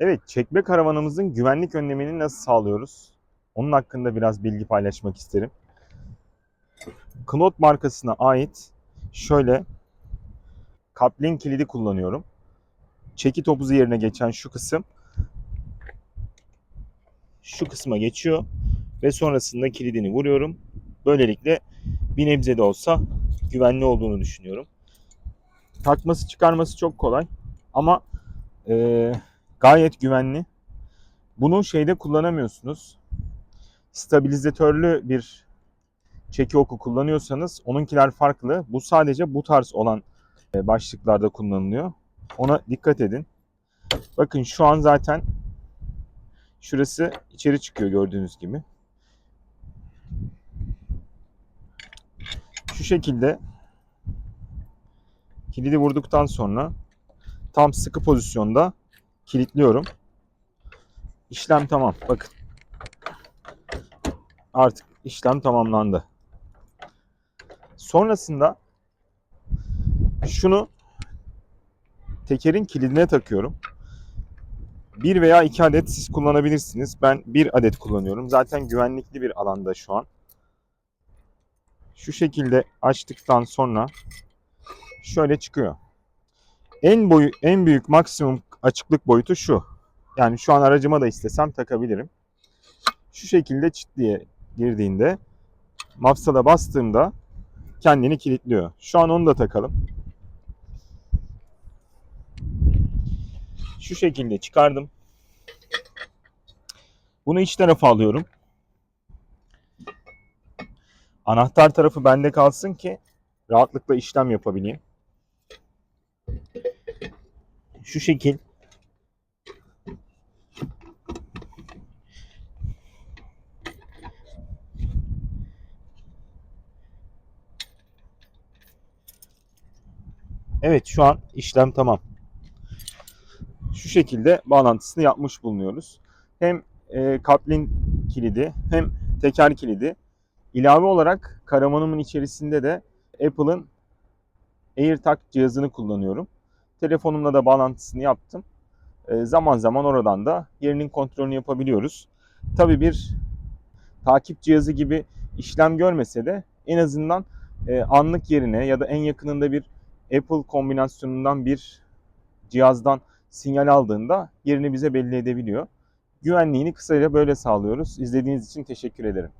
Evet, çekme karavanımızın güvenlik önlemini nasıl sağlıyoruz? Onun hakkında biraz bilgi paylaşmak isterim. Knot markasına ait şöyle kaplin kilidi kullanıyorum. Çeki topuzu yerine geçen şu kısım şu kısma geçiyor ve sonrasında kilidini vuruyorum. Böylelikle bir nebze de olsa güvenli olduğunu düşünüyorum. Takması çıkarması çok kolay ama eee, gayet güvenli. Bunu şeyde kullanamıyorsunuz. Stabilizatörlü bir çeki oku kullanıyorsanız onunkiler farklı. Bu sadece bu tarz olan e, başlıklarda kullanılıyor. Ona dikkat edin. Bakın şu an zaten şurası içeri çıkıyor gördüğünüz gibi. Şu şekilde kilidi vurduktan sonra tam sıkı pozisyonda kilitliyorum. İşlem tamam. Bakın. Artık işlem tamamlandı. Sonrasında şunu tekerin kilidine takıyorum. Bir veya iki adet siz kullanabilirsiniz. Ben bir adet kullanıyorum. Zaten güvenlikli bir alanda şu an. Şu şekilde açtıktan sonra şöyle çıkıyor. En boyu en büyük maksimum açıklık boyutu şu. Yani şu an aracıma da istesem takabilirim. Şu şekilde çıt girdiğinde mafsala bastığımda kendini kilitliyor. Şu an onu da takalım. Şu şekilde çıkardım. Bunu iç tarafa alıyorum. Anahtar tarafı bende kalsın ki rahatlıkla işlem yapabileyim. Şu şekil Evet şu an işlem tamam. Şu şekilde bağlantısını yapmış bulunuyoruz. Hem e, kaplin kilidi hem teker kilidi. İlave olarak karavanımın içerisinde de Apple'ın AirTag cihazını kullanıyorum. Telefonumla da bağlantısını yaptım. E, zaman zaman oradan da yerinin kontrolünü yapabiliyoruz. Tabii bir takip cihazı gibi işlem görmese de en azından e, anlık yerine ya da en yakınında bir Apple kombinasyonundan bir cihazdan sinyal aldığında yerini bize belli edebiliyor. Güvenliğini kısaca böyle sağlıyoruz. İzlediğiniz için teşekkür ederim.